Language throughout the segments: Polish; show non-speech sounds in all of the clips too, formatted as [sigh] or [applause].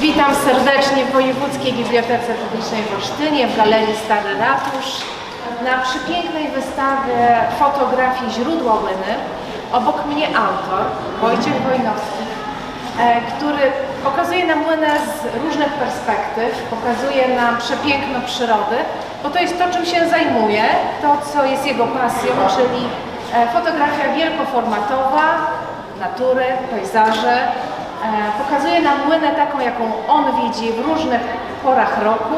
Witam serdecznie w Wojewódzkiej Bibliotece Publicznej w Olsztynie, w Galerii Stary Ratusz, na przepięknej wystawie fotografii Źródła Łyny. Obok mnie autor, Wojciech Wojnowski, e, który pokazuje nam Łynę z różnych perspektyw, pokazuje nam przepiękno przyrody, bo to jest to, czym się zajmuje, to, co jest jego pasją, czyli e, fotografia wielkoformatowa, natury, pejzaże, Pokazuje nam młynę taką, jaką on widzi w różnych porach roku,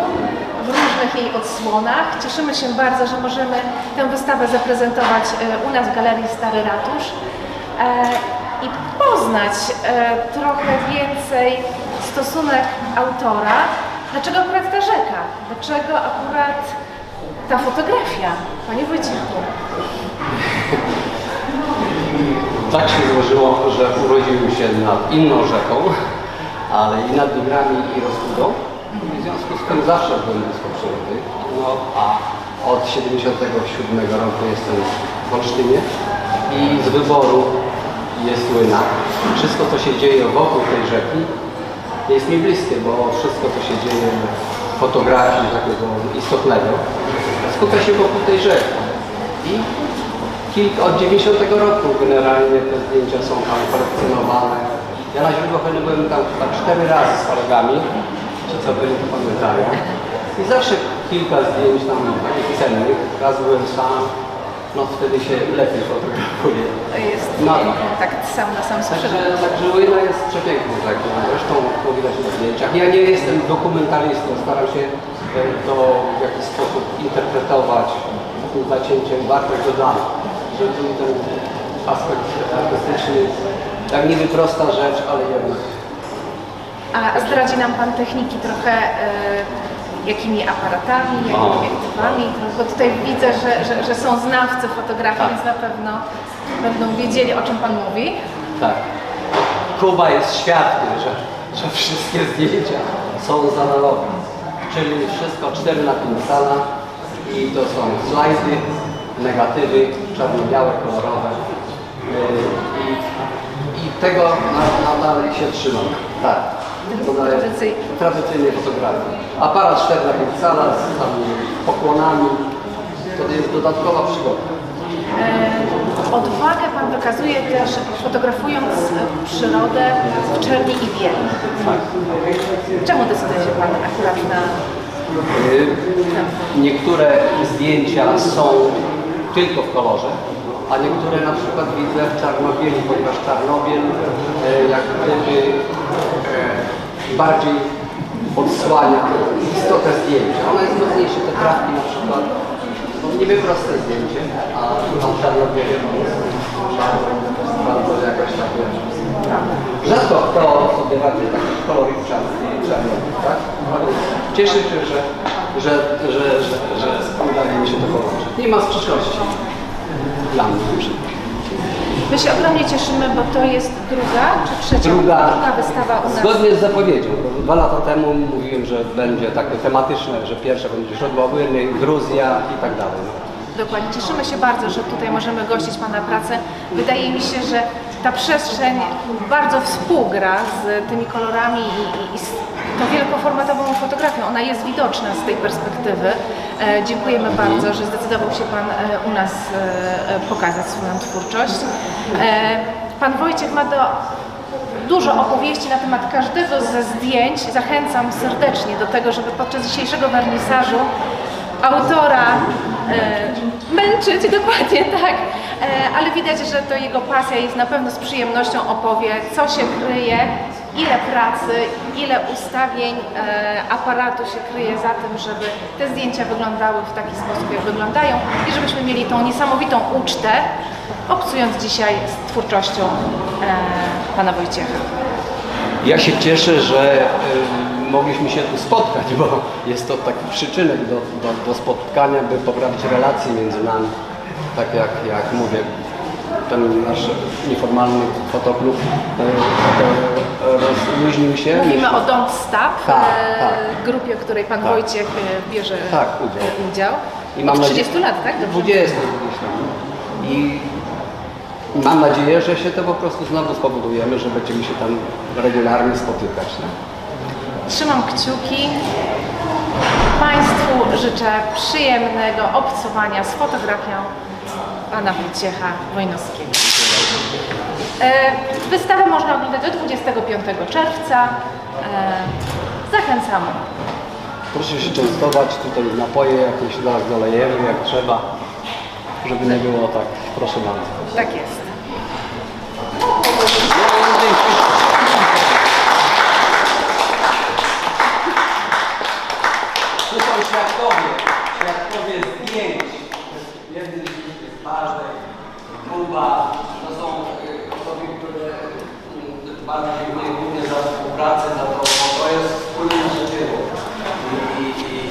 w różnych jej odsłonach. Cieszymy się bardzo, że możemy tę wystawę zaprezentować e, u nas w Galerii Stary Ratusz e, i poznać e, trochę więcej stosunek autora. Dlaczego akurat ta rzeka? Dlaczego akurat ta fotografia? Panie Wojciechu. Tak się złożyło, że urodził się nad inną rzeką, ale i nad Wigrami i Rozbudą. I w związku z tym zawsze byłem blisko przyrody. No a od 77 roku jestem w Olsztynie i z wyboru jest Łyna. Wszystko, co się dzieje wokół tej rzeki jest mi bliskie, bo wszystko, co się dzieje w fotografii takiego istotnego skupia się wokół tej rzeki. I Kilka, od 90 roku generalnie te zdjęcia są tam kolekcjonowane. Ja na źródłach byłem tam chyba cztery razy z kolegami, ci co byli to pamiętają. I zawsze kilka zdjęć tam takich cennych. Raz byłem sam, no wtedy się lepiej fotografuje. To jest No. kontakt sam na sam z Także, także Łyna jest przepiękną rzeką. Zresztą to widać na zdjęciach. Ja nie jestem dokumentalistą, staram się e, to w jakiś sposób interpretować takim zacięciem wartość dodaną. Żeby był ten aspekt artystyczny, tak niby prosta rzecz, ale jednak A zdradzi nam Pan techniki trochę, e, jakimi aparatami, jakimi obiektywami, bo tutaj widzę, że, że, że są znawcy fotografii, Tak. więc na pewno będą wiedzieli, o czym Pan mówi. tak. Kuba jest świadkiem, że, że wszystkie zdjęcia są z analogu. Czyli wszystko 4 na 5 cala i to są slajdy, negatywy, czarno-białe, kolorowe. Yy, I, i tego na- nadal się trzymam. Tak. Tradycyjnie. Tradycyjnej fotografii. Aparat 4 na 5 cala z tam pokłonami. To jest dodatkowa przygoda. E, odwagę Pan dokazuje też fotografując przyrodę w czerni i bieli. Tak. Czemu decyduje się Pan akurat na Y, Niektóre zdjęcia są tylko w kolorze, a niektóre na przykład widzę w czarnobieli, ponieważ czarnobiel y, jak gdyby y, bardziej odsłania istotę zdjęcia. Ona jest mocniejsze, te trawki na przykład, no niby proste zdjęcie, a tam czarnobiele no, jest bardzo jakoś takie Rzadko kto sobie radzi taki koloryt czarny, czarny tak? Ale cieszę się, że, że, że, że, że udaje mi się to. Nie ma sprzeczności dla mnie. My się ogromnie cieszymy, bo to jest druga czy trzecia Druga, druga wystawa u nas. zgodnie z zapowiedzią, dwa lata temu mówiłem, że będzie takie tematyczne, że pierwsze będzie źródło Łyny, Gruzja i tak dalej. Dokładnie. Cieszymy się bardzo, że tutaj możemy gościć Pana pracę. Wydaje mi się, że ta przestrzeń bardzo współgra z tymi kolorami i, i, i z tą wielkoformatową fotografią. Ona jest widoczna z tej perspektywy. E, dziękujemy bardzo, że zdecydował się Pan e, u nas e, pokazać swoją twórczość. Pan Wojciech ma do dużo opowieści na temat każdego ze zdjęć. Zachęcam serdecznie do tego, żeby podczas dzisiejszego wernisażu autora męczyć, [laughs] dokładnie tak, ale widać, że to jego pasja jest na pewno z przyjemnością opowie, co się kryje, ile pracy, ile ustawień e, aparatu się kryje za tym, żeby te zdjęcia wyglądały w taki sposób, jak wyglądają i żebyśmy mieli tą niesamowitą ucztę, obcując dzisiaj z twórczością e, pana Wojciecha. Ja się cieszę, że y, mogliśmy się tu spotkać, bo jest to taki przyczynek do, do, do spotkania, by poprawić relacje między nami. Tak jak, jak mówię, ten nasz nieformalny fotoklub y, rozluźnił się. Mówimy o Don't Stop, Tak, e, tak. grupie, w której pan Tak. Wojciech e, bierze Tak, udział. e, udział. I mam Od nadzieję- 30 lat, tak? Dobrze 20 gdzieś tam. I mam nadzieję, że się to po prostu znowu spowodujemy, że będziemy się tam regularnie spotykać. Nie? Trzymam kciuki. Państwu życzę przyjemnego obcowania z fotografią pana Wojciecha Wojnowskiego. E, Wystawę można oglądać do 25 czerwca. E, Zachęcamy. Proszę się częstować, tutaj napoje jakieś zaraz dolejemy jak trzeba, żeby nie było tak, proszę bardzo. Tak jest. To są świadkowie, świadkowie zdjęć. Jedny z nich jest Bartek, Kuba. To są y, osoby, które y, bardzo dziękuję głównie za współpracę, za to, bo to jest wspólne nasze dzieło. I, i, i,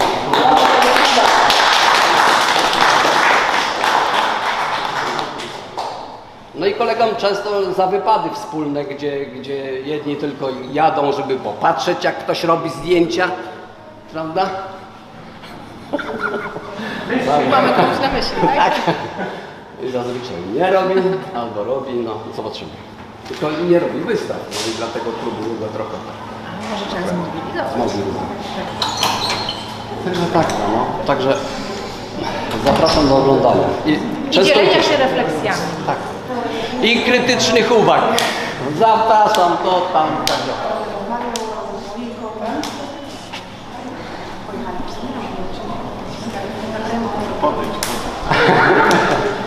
Często za wypady wspólne, gdzie, gdzie jedni tylko jadą, żeby popatrzeć, jak ktoś robi zdjęcia, prawda? Mamy komuś na myśli, tak? Tak. I zazwyczaj nie robi, albo robi, no zobaczymy. Tylko nie robi wystaw, no i dlatego próbuję go trochę Może trzeba zmobilizować. zmobilizować. Także tak, no, no. Także zapraszam do oglądania. I I dzielenia się refleksjami. Tak. I krytycznych uwag. Zapraszam to tam, dalej.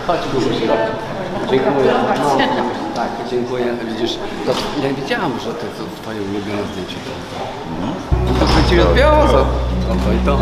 Chodź, dużo się robi. Dziękuję. No, tak, dziękuję. Widzisz, to ja wiedziałam, że to, to twoje ulubione zdjęcie. To, to by ci odbiało. To, to i to.